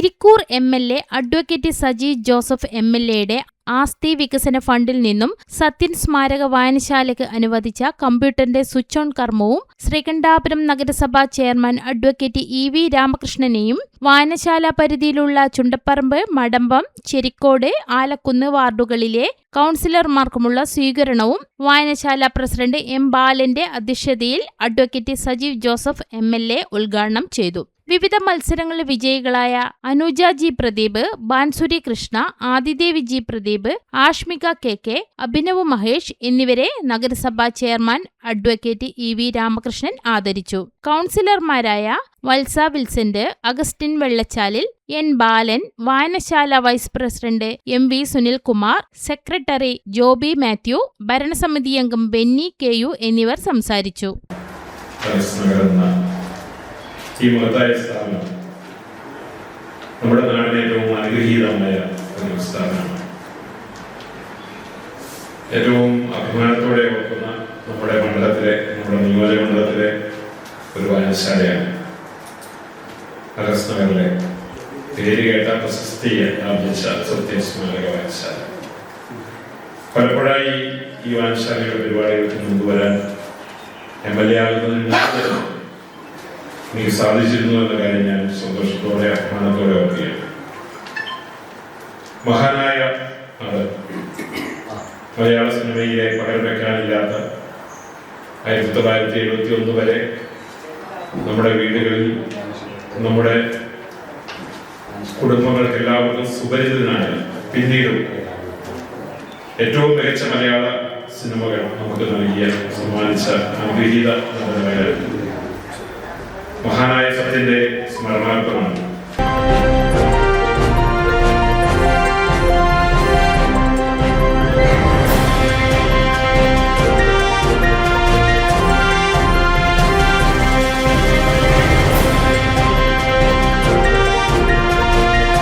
Nilambur M L A advocate Saji Joseph M L എയുടെ ആസ്തി വികസന ഫണ്ടിൽ നിന്നും സത്യൻ സ്മാരക വായനശാലയ്ക്ക് അനുവദിച്ച കമ്പ്യൂട്ടറിന്റെ സ്വിച്ച് ഓൺ കർമ്മവും ശ്രീകണ്ഠാപുരം നഗരസഭാ ചെയർമാൻ അഡ്വക്കേറ്റ് ഇ വി രാമകൃഷ്ണനെയും വായനശാല പരിധിയിലുള്ള ചുണ്ടപ്പറമ്പ് മടമ്പം ചെരിക്കോട് ആലക്കുന്ന് വാർഡുകളിലെ കൗൺസിലർമാർക്കുമുള്ള സ്വീകരണവും വായനശാല പ്രസിഡന്റ് എം ബാലന്റെ അധ്യക്ഷതയിൽ അഡ്വക്കേറ്റ് സജീവ് ജോസഫ് എ ഉദ്ഘാടനം ചെയ്തു. വിവിധ മത്സരങ്ങളിലെ വിജയികളായ Anuja G Pradeep Bansuri Krishna Adidevi G Pradeep Ashmika K K Abhinav Mahesh എന്നിവരെ നഗരസഭാ chairman advocate E V Ramakrishnan ആദരിച്ചു. കൗൺസിലർമാരായ വത്സ വിൽസന്റ് അഗസ്റ്റിൻ വെള്ളച്ചാലിൽ എൻ ബാലൻ വായനശാല vice president M V Sunilkumar secretary Joby Mathew ഭരണസമിതി അംഗം ബെന്നി കെയു എന്നിവർ സംസാരിച്ചു. ഈ മഹത്തായ സ്ഥാപനം നമ്മുടെ നാടിന് ഏറ്റവും അനുഗ്രഹീതമായ ഒരു സ്ഥാപനമാണ് ഏറ്റവും അഭിമാനത്തോടെ ഓർക്കുന്ന നമ്മുടെ മണ്ഡലത്തിലെ നമ്മുടെ നിയോജക മണ്ഡലത്തിലെ ഒരു വായനശാലയാണ് അഗസ്റ്റ് പേര് കേട്ട പ്രശസ്തി ആർജിച്ച സത്യ സ്മാരക വായനശാല. പലപ്പോഴായി ഈ വായനശാലയുടെ പരിപാടികൾക്ക് മുമ്പ് വരാൻ എം എൽ എ ആകുന്നതിന് എനിക്ക് സാധിച്ചിരുന്നു എന്ന കാര്യം ഞാൻ സന്തോഷത്തോടെ അഭിമാനത്തോടെ ഓർക്കുകയാണ്. മഹാനായ മലയാള സിനിമയിലെ പകരം വെക്കാനില്ലാത്ത ആയിരത്തി തൊള്ളായിരത്തി എഴുപത്തി ഒന്ന് വരെ നമ്മുടെ വീടുകളിൽ നമ്മുടെ കുടുംബങ്ങൾക്ക് എല്ലാവർക്കും സുപരിചിതനായ പിന്നീടും ഏറ്റവും മികച്ച മലയാള സിനിമകൾ നമുക്ക് നൽകിയ സമ്മാനിച്ച അനുഗ്രഹീത നടനായ സത്യന്റെ സ്മരണാർത്ഥമാണ്.